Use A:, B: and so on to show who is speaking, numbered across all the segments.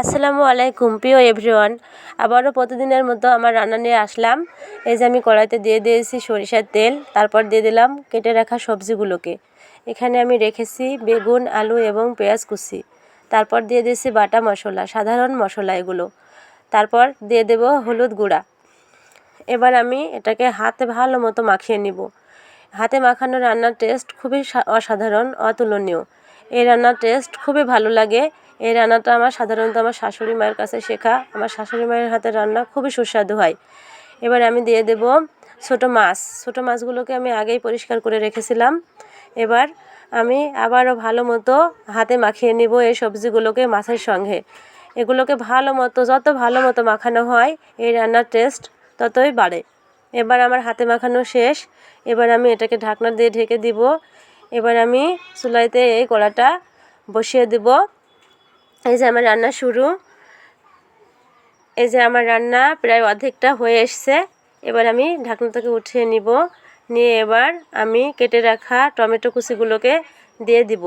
A: আসসালামু আলাইকুম, প্রিয় এভরিওয়ান আবারও প্রতিদিনের মতো আমার রান্না নিয়ে আসলাম। এই যে আমি কড়াইতে দিয়ে দিয়েছি সরিষার তেল, তারপর দিয়ে দিলাম কেটে রাখা সবজিগুলোকে। এখানে আমি রেখেছি বেগুন, আলু এবং পেঁয়াজ কুচি। তারপর দিয়ে দিয়েছি বাটা মশলা, সাধারণ মশলা এগুলো। তারপর দিয়ে দেব হলুদ গুঁড়া। এবার আমি এটাকে হাতে ভালো মতো মাখিয়ে নিব। হাতে মাখানো রান্নার টেস্ট খুবই অসাধারণ, অতুলনীয়। এই রান্নার টেস্ট খুবই ভালো লাগে। এই রান্নাটা আমার সাধারণত আমার শাশুড়ি মায়ের কাছে শেখা। আমার শাশুড়ি মায়ের হাতে রান্না খুবই সুস্বাদু হয়। এবার আমি দিয়ে দেব ছোটো মাছ। ছোটো মাছগুলোকে আমি আগেই পরিষ্কার করে রেখেছিলাম। এবার আমি আবারও ভালো মতো হাতে মাখিয়ে নিব এই সবজিগুলোকে মাছের সঙ্গে। এগুলোকে ভালো মতো, যত ভালো মতো মাখানো হয়, এই রান্নার টেস্ট ততই বাড়ে। এবার আমার হাতে মাখানো শেষ। এবার আমি এটাকে ঢাকনা দিয়ে ঢেকে দিব। এবার আমি চুলাইতে এই কড়াটা বসিয়ে দেব। এই যে আমার রান্না শুরু। এই যে আমার রান্না প্রায় অর্ধেকটা হয়ে এসছে। এবার আমি ঢাকনা থেকে উঠিয়ে নিব। নিয়ে এবার আমি কেটে রাখা টমেটো কুচিগুলোকে দিয়ে দিব।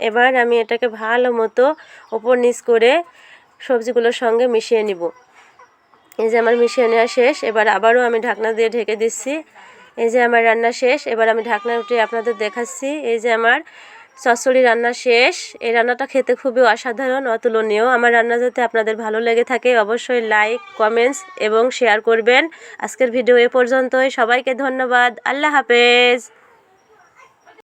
A: এবার আমি এটাকে ভালো মতো ওপর নিচ করে সবজিগুলোর সঙ্গে মিশিয়ে নিব। এই যে আমার মিশিয়ে নেওয়া শেষ। এবার আবারও আমি ঢাকনা দিয়ে ঢেকে দিচ্ছি। এই যে আমার রান্না শেষ, এবার আমি ঢাকনা উঠে আপনাদের দেখাচ্ছি। এই যে আমার চচড়ি রান্না শেষ, এই রান্নাটা খেতে খুবই অসাধারণ, অতুলনীয়। আমার রান্না যাতে আপনাদের ভালো লেগে থাকে, অবশ্যই লাইক, কমেন্টস এবং শেয়ার করবেন। আজকের ভিডিও এ পর্যন্তই। সবাইকে ধন্যবাদ। আল্লাহ হাফেজ।